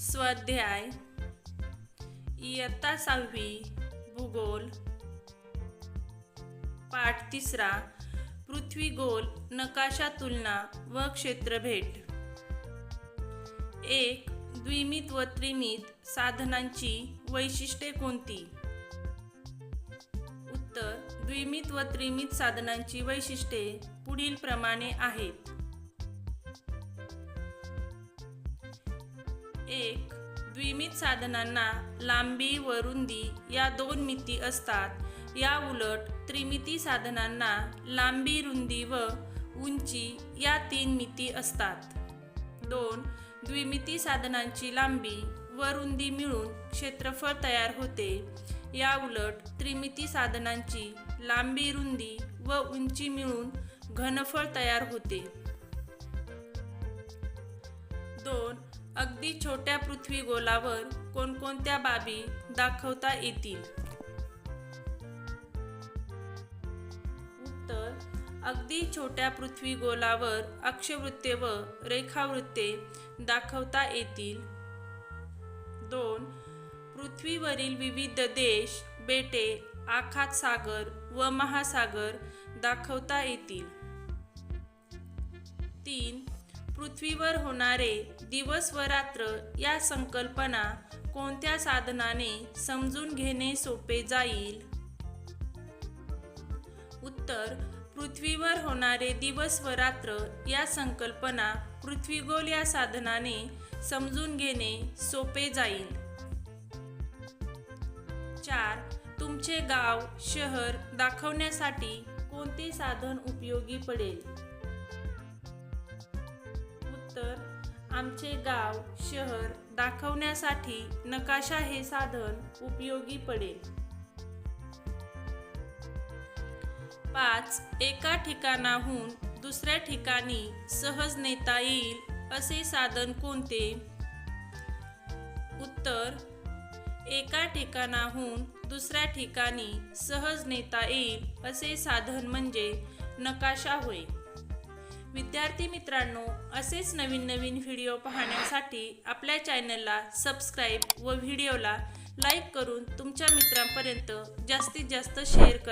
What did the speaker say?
स्वाध्याय इयत्ता सहावी भूगोल पाठ तिसरा पृथ्वी गोल नकाशा तुलना व क्षेत्रभेट. एक द्विमित व त्रिमित साधनांची वैशिष्ट्ये कोणती? उत्तर द्विमित व त्रिमित साधनांची वैशिष्ट्ये पुढील प्रमाणे आहेत. एक द्विमित साधनांना लांबी व रुंदी या दोन मिती असतात. या उलट त्रिमिती साधनांना लांबी रुंदी व उंची या तीन मिती असतात. दोन द्विमिती साधनांची लांबी व रुंदी मिळून क्षेत्रफळ तयार होते. या उलट त्रिमिती साधनांची लांबी रुंदी व उंची मिळून घनफळ तयार होते. दोन अगदी छोट्या पृथ्वी गोलावर कोणकोणत्या बाबी दाखवता येतील? उत्तर अगदी छोट्या पृथ्वी गोलावर अक्षवृत्ते व रेखावृत्ते दाखवता येतील. दोन पृथ्वीवरील विविध देश बेटे आखात सागर व महासागर दाखवता येतील. तीन पृथ्वीवर होणारे दिवस व रात्र या संकल्पना कोणत्या साधनाने समजून घेणे सोपे जाईल? उत्तर पृथ्वीवर होणारे दिवस व रात्र या संकल्पना पृथ्वीगोल या साधनाने समजून घेणे सोपे जाईल. चार तुमचे गाव शहर दाखवण्यासाठी कोणते साधन उपयोगी पडेल? आमचे गाव शहर दाखवण्यासाठी नकाशा हे साधन उपयोगी पडेल. पाच एका ठिकाणाहून दुसऱ्या ठिकाणी सहज नेता येईल असे साधन कोणते? उत्तर एका ठिकाणाहून दुसऱ्या ठिकाणी सहज नेता येईल असे साधन म्हणजे नकाशा होय. विद्यार्थी मित्रांनो असेच नवीन नवीन व्हिडिओ पाहण्यासाठी आपल्या चॅनलला सबस्क्राईब व व्हिडिओला लाईक करून तुमच्या मित्रांपर्यंत जास्तीत जास्त शेअर करा.